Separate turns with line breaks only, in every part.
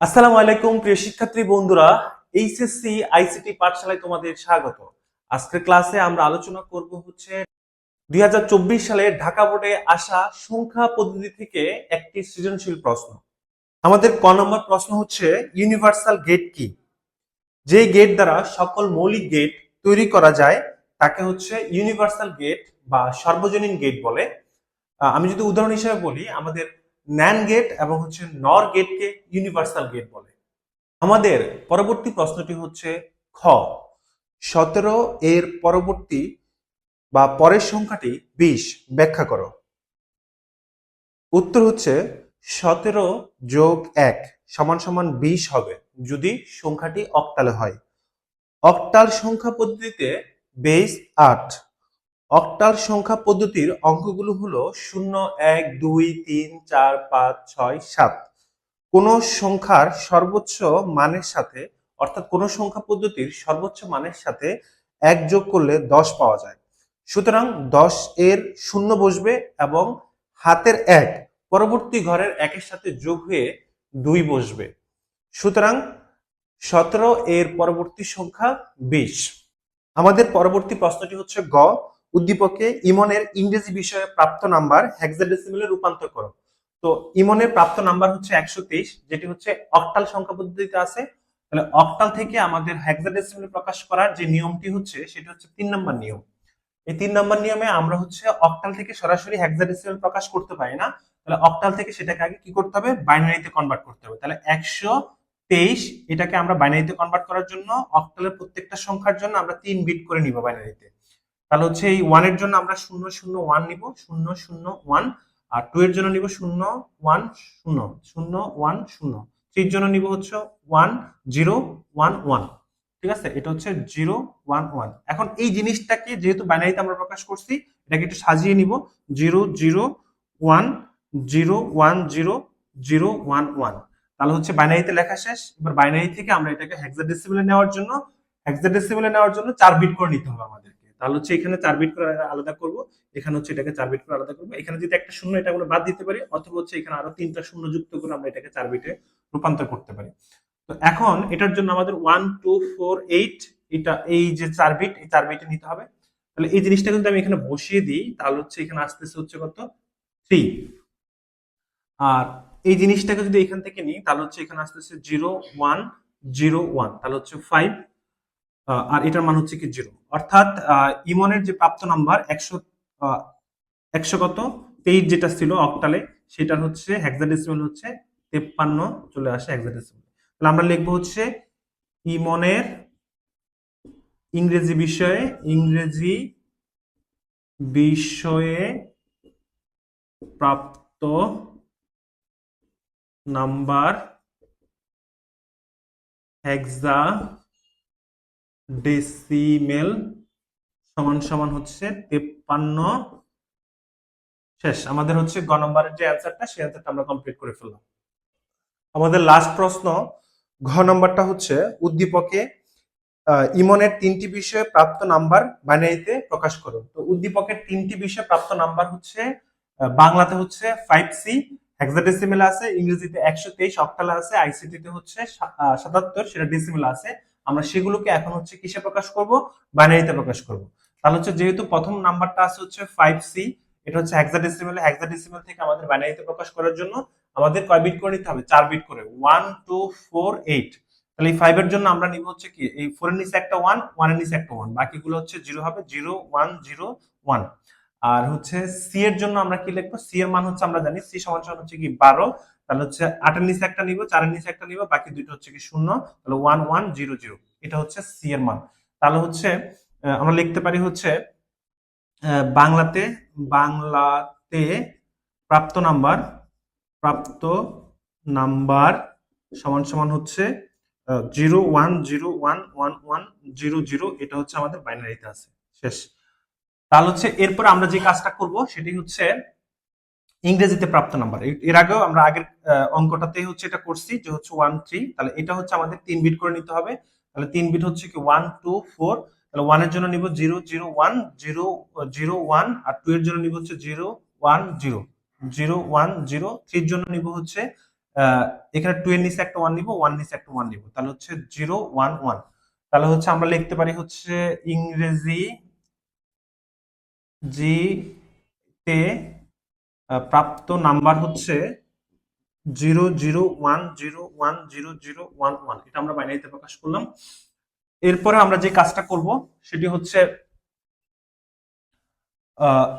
আসসালামু আলাইকুম, প্রিয় শিক্ষার্থী বন্ধুরা। এইচএসসি, আইসিটি পাঠশালায় তোমাদের স্বাগত। আজকের ক্লাসে আমরা আলোচনা করব হচ্ছে দুই হাজার চব্বিশ সালে ঢাকা বোর্ডে আসা সংখ্যা পদ্ধতি থেকে একটি সৃজনশীল প্রশ্ন। আমাদের ক নম্বর প্রশ্ন হচ্ছে ইউনিভার্সাল গেট কি? যে গেট দ্বারা সকল মৌলিক গেট তৈরি করা যায়, তাকে হচ্ছে ইউনিভার্সাল গেট বা সর্বজনীন গেট বলে। আমি যদি উদাহরণ হিসেবে বলি, আমাদের ন্যান গেট এবং হচ্ছে নর গেটকে ইউনিভার্সাল গেট বলে। আমাদের পরবর্তী প্রশ্নটি হচ্ছে খ। সতেরো এর পরবর্তী বা পরের সংখ্যাটি বিশ। ব্যাখ্যা করো। উত্তর হচ্ছে সতেরো যোগ এক সমান সমান বিশ হবে, যদি সংখ্যাটি অক্টালে হয়। অক্টাল সংখ্যা পদ্ধতিতে বেস আট। অক্টাল সংখ্যা পদ্ধতির অঙ্কগুলো হলো শূন্য, এক, দুই, তিন, চার, পাঁচ, ছয়, সাত। কোন সংখ্যার সর্বোচ্চ মানের সাথে, অর্থাৎ কোন সংখ্যা পদ্ধতির সর্বোচ্চ মানের সাথে এক যোগ করলে দশ পাওয়া যায়। সুতরাং দশ এর শূন্য বসবে এবং হাতের এক পরবর্তী ঘরের একের সাথে যোগ হয়ে দুই বসবে। সুতরাং সতেরো এর পরবর্তী সংখ্যা বিশ। আমাদের পরবর্তী প্রশ্নটি হচ্ছে গ। উদ্দীপকে ইমনের ইংরেজি বিষয়ে প্রাপ্ত নাম্বার হেক্সাডেসিমেলে রূপান্তর করো। তো ইমনের প্রাপ্ত নাম্বার হচ্ছে একশো তেইশ, যেটি হচ্ছে অক্টাল সংখ্যা পদ্ধতিতে আছে। তাহলে অক্টাল থেকে আমাদের হেক্সাডেসিমেলে প্রকাশ করার যে নিয়মটি হচ্ছে, সেটা হচ্ছে তিন নম্বর নিয়ম। এই তিন নম্বর নিয়মে আমরা হচ্ছে অক্টাল থেকে সরাসরি হেক্সাডেসিমেল প্রকাশ করতে পারি না। তাহলে অক্টাল থেকে সেটাকে আগে কি করতে হবে? বাইনারিতে কনভার্ট করতে হবে। তাহলে একশো তেইশ, এটাকে আমরা বাইনারিতে কনভার্ট করার জন্য অক্টালের প্রত্যেকটা সংখ্যার জন্য আমরা তিন বিট করে নিব বাইনারিতে তাহলে হচ্ছে এই ওয়ানের জন্য আমরা শূন্য শূন্য ওয়ান নিব, শূন্য শূন্য ওয়ান আর টু এর জন্য নিব শূন্য ওয়ান শূন্য শূন্য ওয়ান শূন্য। থ্রির জন্য নিব হচ্ছে ওয়ান জিরো ওয়ান ওয়ান ঠিক আছে? এটা হচ্ছে জিরো ওয়ান ওয়ান এখন এই জিনিসটাকে যেহেতু বাইনারিতে আমরা প্রকাশ করছি, এটাকে একটু সাজিয়ে নিব। Zero zero one zero one zero zero one one তাহলে হচ্ছে বাইনারিতে লেখা শেষ। এবার বাইনারি থেকে আমরা এটাকে হেক্সাডেসিমেলে নেওয়ার জন্য হেক্সাডেসিমেলে নেওয়ার জন্য চার বিট করে নিতে হবে আমাদেরকে তাহলে হচ্ছে এখানে চার বিট করে আলাদা করব, এখানে হচ্ছে এটাকে চার বিট করে আলাদা করব। এখানে যদি একটা শূন্য এটা বাদ দিতে পারি, অথবা হচ্ছে এখানে আরও তিনটা শূন্য যুক্ত করে আমরা এটাকে চার বিটে রূপান্তর করতে পারি। তো এখন এটার জন্য আমাদের ওয়ান টু ফোর এইট এটা এই যে চার বিট এই চার বিটে নিতে হবে। তাহলে এই জিনিসটা কিন্তু আমি এখানে বসিয়ে দিই, তাহলে হচ্ছে এখানে আসতেছে হচ্ছে কত? থ্রি আর এই জিনিসটাকে যদি এখান থেকে নিই, তাহলে হচ্ছে এখানে আসতেছে জিরো ওয়ান জিরো ওয়ান তাহলে হচ্ছে ফাইভ আর এটার মান হচ্ছে কি জিরো। অর্থাৎ ইমনের যে প্রাপ্ত নাম্বার একশো একশো কত তেইশ যেটা ছিল অক্টালে সেটার হচ্ছে হেক্সাডেসিমাল হচ্ছে তেপ্পান্ন, চলে আসে হেক্সাডেসিমাল তাহলে আমরা লিখব হচ্ছে ইমনের ইংরেজি বিষয়ে ইংরেজি বিষয়ে প্রাপ্ত নাম্বার হেক্সা ডেসিমেল সমান সমান হচ্ছে তেপ্পান্ন। শেষ। আমাদের হচ্ছে গ নম্বরের যে অ্যান্সারটা সেই অ্যান্সারটা আমরা কমপ্লিট করে ফেললাম। আমাদের লাস্ট প্রশ্ন, ঘ নম্বরটা হচ্ছে, উদ্দীপকে ইমনের তিনটি বিষয়ে প্রাপ্ত নাম্বার বাইনারিতে প্রকাশ করুন। তো উদ্দীপকের তিনটি বিষয়ে প্রাপ্ত নাম্বার হচ্ছে বাংলাতে হচ্ছে ফাইভ সি হেক্সাডেসিমেল আছে, ইংরেজিতে একশো তেইশ অক্টাল আছে আইসিটিতে হচ্ছে সাতাত্তর, সেটা ডেসিমেল আছে। আমরা সেগুলোকে এখন হচ্ছে কিসে প্রকাশ করব? বাইনারিতে প্রকাশ করব। তাহলে হচ্ছে যেহেতু প্রথম নাম্বারটা আছে হচ্ছে ফাইভ সি এটা হচ্ছে হেক্সাডেসিমেল হেক্সাডেসিমেল থেকে আমাদের বাইনারিতে প্রকাশ করার জন্য আমাদের কয় বিট করে নিতে হবে? চার বিট করে। ওয়ান টু ফোর এইট তাহলে এই ফাইভ এর জন্য আমরা নিব হচ্ছে কি? এই ফোর এর নিচে একটা ওয়ানের নিচে একটা ওয়ান বাকিগুলো হচ্ছে জিরো হবে জিরো ওয়ান জিরো ওয়ান আর হচ্ছে সি এর জন্য আমরা কি লিখব? সি এর মান হচ্ছে আমরা জানি সি সমান সমান হচ্ছে কি বারো, তাহলে হচ্ছে আটের নিচে একটা নিব, চারের নিচে একটা নিব, বাকি দুটো হচ্ছে কি শূন্য, তাহলে ওয়ান ওয়ান জিরো জিরো এটা হচ্ছে সি এর মান। তাহলে হচ্ছে আমরা লিখতে পারি হচ্ছে বাংলাতে বাংলাতে প্রাপ্ত নাম্বার প্রাপ্ত নাম্বার সমান সমান হচ্ছে zero one zero one one one zero zero এটা হচ্ছে আমাদের বাইনারিতে আছে। শেষ। তাহলে হচ্ছে এরপর আমরা যে কাজটা করব সেটি হচ্ছে ইংরেজিতে প্রাপ্ত নাম্বার। এর আগেও আমরা আগের অঙ্কটাতে হচ্ছে এটা করছি যে হচ্ছে ওয়ান থ্রি তাহলে এটা হচ্ছে আমাদের তিন বিট করে নিতে হবে। তাহলে তিন বিট হচ্ছে কি ওয়ান টু ফোর তাহলে ওয়ানের জন্য নিব zero zero one zero zero one আর টু এর জন্য নিব হচ্ছে zero one zero zero one zero থ্রির জন্য নিব হচ্ছে এখানে টু এর নিচে একটা ওয়ান নিব ওয়ান নিচে একটা ওয়ান নিব। তাহলে হচ্ছে জিরো ওয়ান ওয়ান তাহলে হচ্ছে আমরা লিখতে পারি হচ্ছে ইংরেজি জি তে আহ, প্রাপ্ত নাম্বার হচ্ছে zero zero one zero one zero zero one one. এটা আমরা বাইনারিতে প্রকাশ করলাম। এরপরে আমরা যে কাজটা করব সেটি হচ্ছে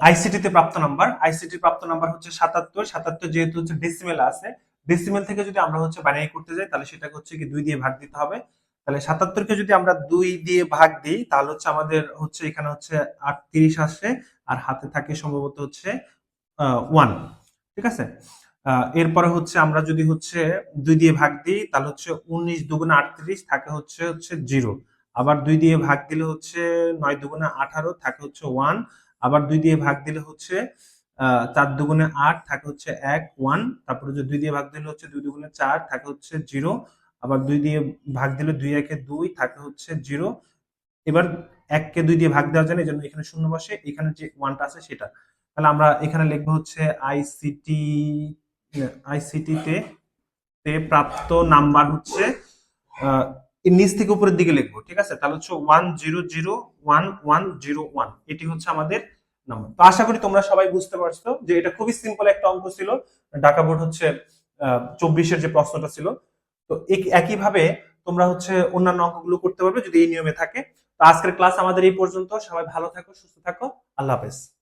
আইসিটিতে প্রাপ্ত নাম্বার। আইসিটি প্রাপ্ত নাম্বার হচ্ছে সাতাত্তর। সাতাত্তর যেহেতু হচ্ছে ডেসিমেল আছে ডেসিমেল থেকে যদি আমরা হচ্ছে বাইনারি করতে যাই তাহলে সেটাকে হচ্ছে কি দুই দিয়ে ভাগ দিতে হবে। তাহলে সাতাত্তরকে যদি আমরা দুই দিয়ে ভাগ দিই, তাহলে হচ্ছে আমাদের হচ্ছে এখানে হচ্ছে আটত্রিশ আসে, আর হাতে থাকে সম্ভবত হচ্ছে ওয়ান ঠিক আছে? এরপরে হচ্ছে আমরা যদি হচ্ছে দুই দিয়ে ভাগ দিই, তাহলে হচ্ছে উনিশ দুগুণে আটত্রিশ থাকে হচ্ছে হচ্ছে জিরো। আবার দুই দিয়ে ভাগ দিলে হচ্ছে নয় দুগুণে আঠারো থাকে হচ্ছে ওয়ান আবার দুই দিয়ে ভাগ দিলে হচ্ছে চার দুগুণে আট থাকে হচ্ছে এক ওয়ান তারপরে দুই দিয়ে ভাগ দিলে হচ্ছে দুই দুগুণে চার থাকে হচ্ছে জিরো আবার দুই দিয়ে ভাগ দিলে দুই একে দুই থাকে হচ্ছে জিরো। এবার এককে দুই দিয়ে ভাগ দেওয়া যায় না এই জন্য এখানে শূন্য বসে, এখানে যে ওয়ানটা আছে সেটা। তাহলে আমরা এখানে লিখব হচ্ছে আইসিটি আইসিটি তে প্রাপ্ত নাম্বার হচ্ছে নিচ থেকে উপরের দিকে লিখব, ঠিক আছে? তাহলে হচ্ছে one zero zero one one zero one এটি হচ্ছে আমাদের নাম্বার। তো আশা করি তোমরা সবাই বুঝতে পারছ যে এটা খুবই সিম্পল একটা অঙ্ক ছিল। ঢাকা বোর্ড হচ্ছে চব্বিশের যে প্রশ্নটা ছিল তো এক- একইভাবে তোমরা হচ্ছে অন্যান্য অঙ্কগুলো করতে পারবে যদি এই নিয়মে থাকে। তো আজকের ক্লাস আমাদের এই পর্যন্ত। সবাই ভালো থাকো, সুস্থ থাকো। আল্লাহ হাফেজ।